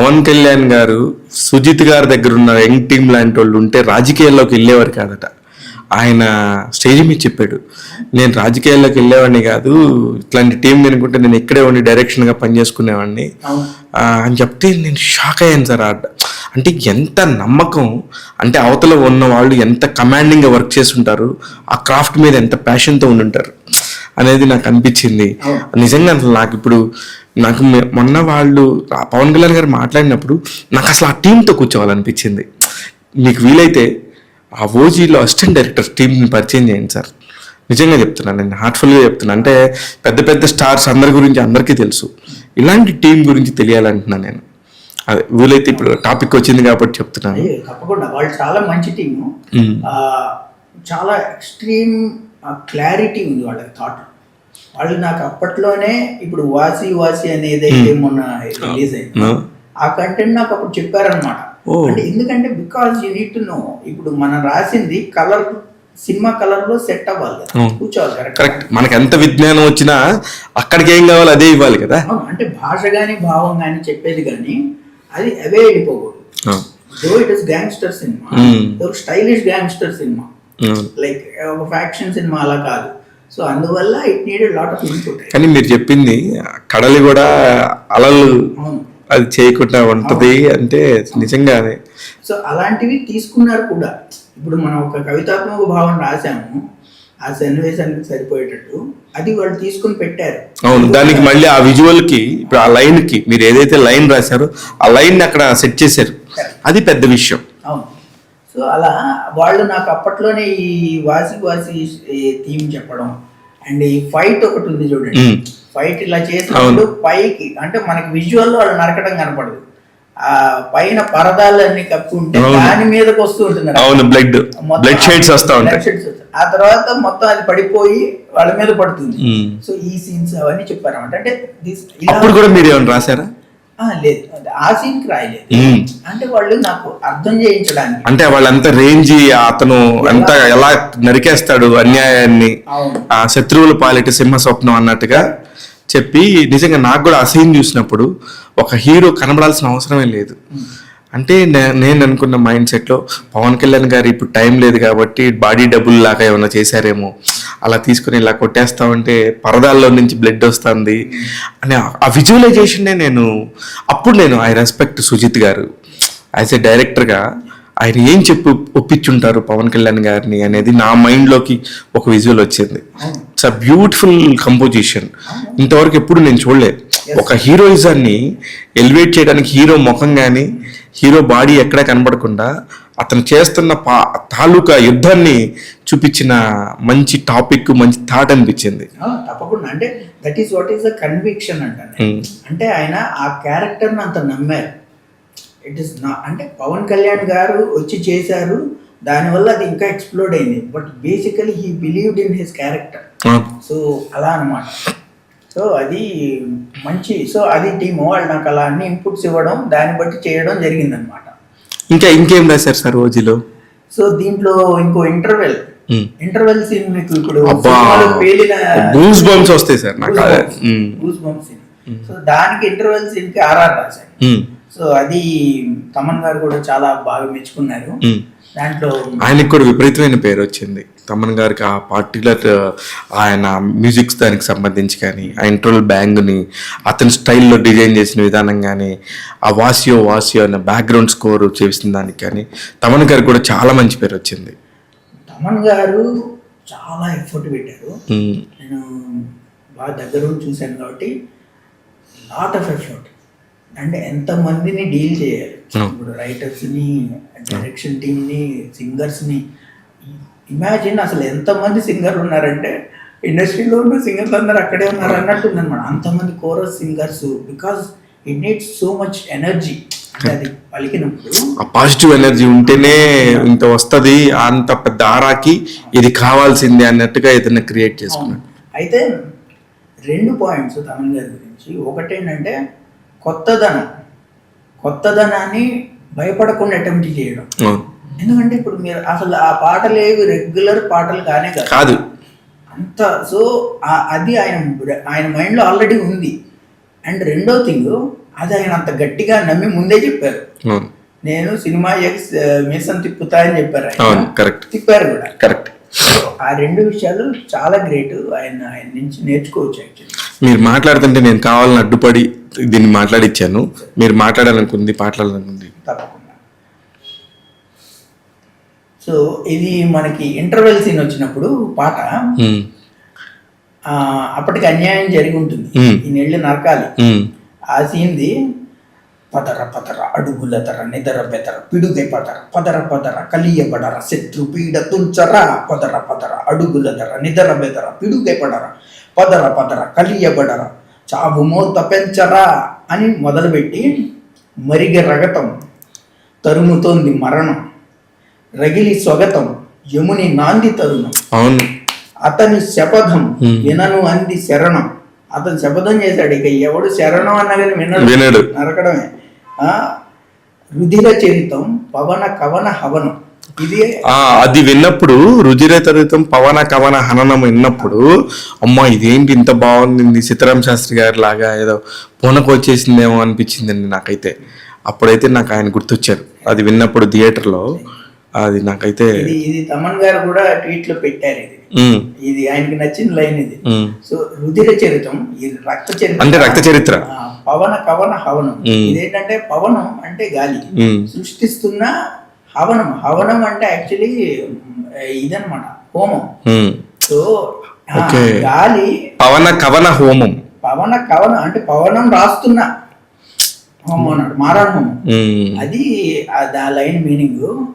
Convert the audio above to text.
పవన్ కళ్యాణ్ గారు సుజిత్ గారి దగ్గర ఉన్న యంగ్ టీం లాంటి వాళ్ళు ఉంటే రాజకీయాల్లోకి వెళ్ళేవారు కాదట. ఆయన స్టేజ్ మీద చెప్పాడు నేను రాజకీయాల్లోకి వెళ్ళేవాడిని కాదు ఇట్లాంటి టీం వినుకుంటే నేను ఇక్కడే ఉండి డైరెక్షన్గా పనిచేసుకునేవాడిని. అని చెప్తే నేను షాక్ అయ్యాను సార్ ఆ- అంటే ఎంత నమ్మకం అంటే అవతల ఉన్న వాళ్ళు ఎంత కమాండింగ్గా వర్క్ చేసి ఉంటారు ఆ క్రాఫ్ట్ మీద ఎంత ప్యాషన్తో ఉండుంటారు అనేది నాకు అనిపించింది. నిజంగా అసలు నాకు ఇప్పుడు నాకు మొన్న వాళ్ళు పవన్ కళ్యాణ్ గారు మాట్లాడినప్పుడు నాకు అసలు ఆ టీంతో కూర్చోవాలనిపించింది. మీకు వీలైతే ఆ ఓజీలో అసిస్టెంట్ డైరెక్టర్ టీంని పరిచయం చేయండి సార్. నిజంగా చెప్తున్నాను నేను హార్ట్ఫుల్గా చెప్తున్నా అంటే పెద్ద పెద్ద స్టార్స్ అందరి గురించి అందరికీ తెలుసు. ఇలాంటి టీం గురించి తెలియాలంటున్నాను నేను. అదే వీలైతే ఇప్పుడు టాపిక్ వచ్చింది కాబట్టి చెప్తున్నాను. తప్పకుండా. వాళ్ళు చాలా మంచి టీము. చాలా ఎక్స్ట్రీమ్ క్లారిటీ ఉంది వాళ్ళకి థాట్. వాళ్ళు నాకు అప్పట్లోనే ఇప్పుడు వాసి వాసి అనేది అయితే మొన్న రిలీజ్ అయింది. ఆ కంటెంట్ నాకు అప్పుడు చెప్పారనమాట Oh. అంటే ఎందుకంటే because you need to know ఇప్పుడు మనం రాసింది కలర్ సినిమా కలర్లో సెట్ అవ్వాలి Oh. కూర్చోవాలి కరెక్ట్ మనకి ఎంత విజ్ఞానం వచ్చినా అక్కడికి ఏం కావాలో అదే ఇవ్వాలి కదా అంటే భాష కానీ భావం కానీ చెప్పేది కానీ అది అవే వెళ్ళిపోకూడదు though it is gangster cinema Hmm. Stylish gangster cinema. Like ఒక ఫ్యాక్షన్ సినిమా అలా కాదు సో అందువల్ల it needed lot of input కానీ మీరు చెప్పింది కడలి కూడా అలలు. అది చేయకుండా ఉంటది అంటే నిజంగానే. సో అలాంటివి తీసుకున్నారు కూడా. ఇప్పుడు మనం ఒక కవితాత్మక భావం రాసాము ఆ సన్నివేశానికి సరిపోయేటట్టు. అది వాళ్ళు తీసుకుని పెట్టారు. అవును దానికి మళ్ళీ ఆ విజువల్కి ఇప్పుడు ఆ లైన్కి మీరు ఏదైతే లైన్ రాశారో ఆ లైన్ అక్కడ సెట్ చేశారు. అది పెద్ద విషయం. అవును. సో అలా వాళ్ళు నాకు అప్పట్లోనే ఈ వాసి వాసి థీమ్ చెప్పడం అండ్ ఈ ఫైట్ ఒకటి ఉంది చూడండి. ఫైట్ ఇలా చేసినప్పుడు పైకి అంటే మనకి విజువల్ వాళ్ళు నరకడం కనపడదు. ఆ పైన పరదాలన్నీ కప్పుకుంటే. దాని మీదకి వస్తూ ఉంటుంది అవును బ్లడ్ బ్లడ్ షేడ్స్ వస్తా ఉంటాయి. ఆ తర్వాత మొత్తం అది పడిపోయి వాళ్ళ మీద పడుతుంది. సో ఈ సీన్స్ అవన్నీ చెప్పారన్నమాట. అంటే ఇలా- అప్పుడు కూడా మీరు ఏమైనా రాశారా? లేదు. ఆ రాయలేదు. అంటే వాళ్ళు నాకు అర్థం చేయించడానికి. అంటే వాళ్ళంత రేంజ్ అతను ఎంత ఎలా? నరికేస్తాడు అన్యాయాన్ని? ఆ శత్రువుల పాలిట సింహ స్వప్నం అన్నట్టుగా చెప్పి నిజంగా నాకు కూడా ఆ సీన్ చూసినప్పుడు ఒక హీరో కనబడాల్సిన అవసరమే లేదు. అంటే నేను అనుకున్న మైండ్ సెట్లో పవన్ కళ్యాణ్ గారు ఇప్పుడు టైం లేదు కాబట్టి బాడీ డబుల్ లాగా ఏమైనా చేశారేమో అలా తీసుకుని ఇలా కొట్టేస్తామంటే పరదాల్లో నుంచి బ్లడ్ వస్తుంది అని ఆ- ఆ విజువలైజేషన్నే నేను అప్పుడు నేను ఐ రెస్పెక్ట్ సుజిత్ గారు. యాజ్ ఎ డైరెక్టర్గా ఆయన ఏం చెప్పి ఒప్పించుంటారు పవన్ కళ్యాణ్ గారిని అనేది నా మైండ్లోకి ఒక విజువల్ వచ్చింది. It's a beautiful composition. ఇంతవరకు ఎప్పుడు నేను చూడలేదు. ఒక హీరోయిజాన్ని ఎలివేట్ చేయడానికి హీరో ముఖం కానీ హీరో బాడీ ఎక్కడ కనబడకుండా అతను చేస్తున్న పా తాలూకా యుద్ధాన్ని చూపించిన మంచి టాపిక్ మంచి థాట్ అనిపించింది. తప్పకుండా. అంటే that is what is the conviction Hmm. అంటే ఆయన ఆ క్యారెక్టర్ని అంత నమ్మారు. ఇట్ ఇస్ నా అంటే పవన్ కళ్యాణ్ గారు వచ్చి చేశారు దానివల్ల అది ఇంకా ఎక్స్ప్లోడ్ అయింది. But basically he believed in his character so అలా అన్నమాట. సో అది మంచి సో అది టీము వాళ్ళు నాకు అలా అన్ని ఇన్పుట్స్ ఇవ్వడం దాన్ని బట్టి చేయడం జరిగిందనమాట ఇంకా ఇంకేం రాశారు సార్ రోజులో సో దీంట్లో ఇంకో ఇంటర్వెల్. ఇంటర్వెల్ సీన్ మీకు ఇప్పుడు పేలిన గూస్ బంప్స్ వస్తాయి సార్ నాకు. అదే um. Goose bump scene so దానికి ఇంటర్వెల్ సీన్కి ఆర్ఆర్ రాశాను. సో అది తమన్ గారు కూడా చాలా బాగా మెచ్చుకున్నారు. దాంట్లో ఆయనకు కూడా విపరీతమైన పేరు వచ్చింది. తమన్ గారికి ఆ పర్టికులర్ ఆయన మ్యూజిక్స్ దానికి సంబంధించి కానీ ఆ ఇంటర్వల్ బ్యాంగ్ని అతని స్టైల్లో డిజైన్ చేసిన విధానం కానీ ఆ వాసియో వాసియో అన్న బ్యాక్గ్రౌండ్ స్కోర్ చేసిన దానికి కానీ తమన్ గారికి కూడా చాలా మంచి పేరు వచ్చింది. తమన్ గారు చాలా ఎఫర్ట్ పెట్టారు. నేను బాగా దగ్గర చూశాను కాబట్టి లాట్ ఆఫ్ ఎఫర్ట్ అంటే ఎంతమందిని డీల్ చేయాలి. Hmm. ఇప్పుడు రైటర్స్ని డైరెక్షన్ టీమ్ని సింగర్స్ని ఇమాజిన్ అసలు ఎంతమంది సింగర్లు ఉన్నారంటే ఇండస్ట్రీలో ఉన్న సింగర్లు అందరూ అక్కడే ఉన్నారు అన్నట్టుంది అనమాట అంతమంది chorus singers because it needs so much energy అంటే అది పలికినప్పుడు ఆ పాజిటివ్ ఎనర్జీ ఉంటేనే ఇంత వస్తుంది అంత పెద్ద ఆరాకి ఇది కావాల్సిందే అన్నట్టుగా ఏదైనా క్రియేట్ చేసుకున్నాడు. అయితే రెండు పాయింట్స్ తమిళ గారి గురించి. ఒకటేంటంటే కొత్తదనం. కొత్తదనాన్ని భయపడకుండా అటెంప్ట్ చేయడం. ఎందుకంటే ఇప్పుడు మీరు అసలు ఆ పాటలు ఏవి రెగ్యులర్ పాటలు కానే కాదు. అంత సో అది ఆయన ఆయన మైండ్లో ఆల్రెడీ ఉంది. అండ్ రెండో థింగ్ అది ఆయన అంత గట్టిగా నమ్మి ముందే చెప్పారు. నేను సినిమా ఎక్స్ మీసం తిప్పుతా అని చెప్పారు కరెక్ట్. తిప్పారు కూడా. కరెక్ట్. ఆ రెండు విషయాలు చాలా గ్రేట్ ఆయన ఆయన నుంచి నేర్చుకోవచ్చు యాక్చువల్లీ మీరు మాట్లాడుతుంటే నేను కావాలని అడ్డుపడి దీన్ని మాట్లాడిచ్చాను. మీరు మాట్లాడాలనుకుంది మాట్లాడాలనుకుంది తప్పకుండా. సో ఇది మనకి ఇంటర్వెల్ సీన్ వచ్చినప్పుడు పాట అప్పటికి అన్యాయం జరిగి ఉంటుంది. ఈ నెల్లి నరకాలి. ఆ సీన్ది పదర అడుగుల తర నిదర బెదర పిడుగై పదర పదర పదర కలియబడర శత్రు పీడ తుంచర పదర పదర అడుగుల నిదర బెదర పిడుగై పడర పదర పదర కలియబడర చావు మోత పెంచరా అని మొదలుపెట్టి మరిగె రగతం తరుముతోంది మరణం రగిలి స్వగతం యముని నాంది తరుణం. అవును. అతని శపథం. వినను అంది శరణం. అతను శపథం చేశాడు ఇక ఎవడు శరణం అన్నా కానీ వినడు. వినడు. నరకడమే. ఆ? రుధిర చరితం పవన కవన హవనం. ఇది అది విన్నప్పుడు రుజిర తరితం పవన కవన హననం విన్నప్పుడు అమ్మా ఇదేంటి ఇంత బాగుంది? సీతారాం శాస్త్రి గారి లాగా ఏదో పూనకు వచ్చేసిందేమో అనిపించిందండి నాకైతే. అప్పుడైతే నాకు ఆయన గుర్తొచ్చారు. అది విన్నప్పుడు థియేటర్లో అది నాకైతే ఇది తమన్ గారు కూడా ట్వీట్లో పెట్టారు ఇది. ఇది ఆయనకి నచ్చిన లైన్ ఇది. సో రుధిర చరితం ఇది రక్త చరిత్రం అంటే రక్త చరిత్ర. పవన కవన హవనం. ఇదేంటంటే పవనం అంటే గాలి. సృష్టిస్తున్న హవనం. హవనం అంటే యాక్చువల్లీ ఇదన్నమాట హోమం. సో. గాలి పవన కవన హోమం. పవన కవన అంటే పవనం రాస్తున్న హోమం అన్నాడు మారాడు హోమం. అది ఆ లైన్ మీనింగ్.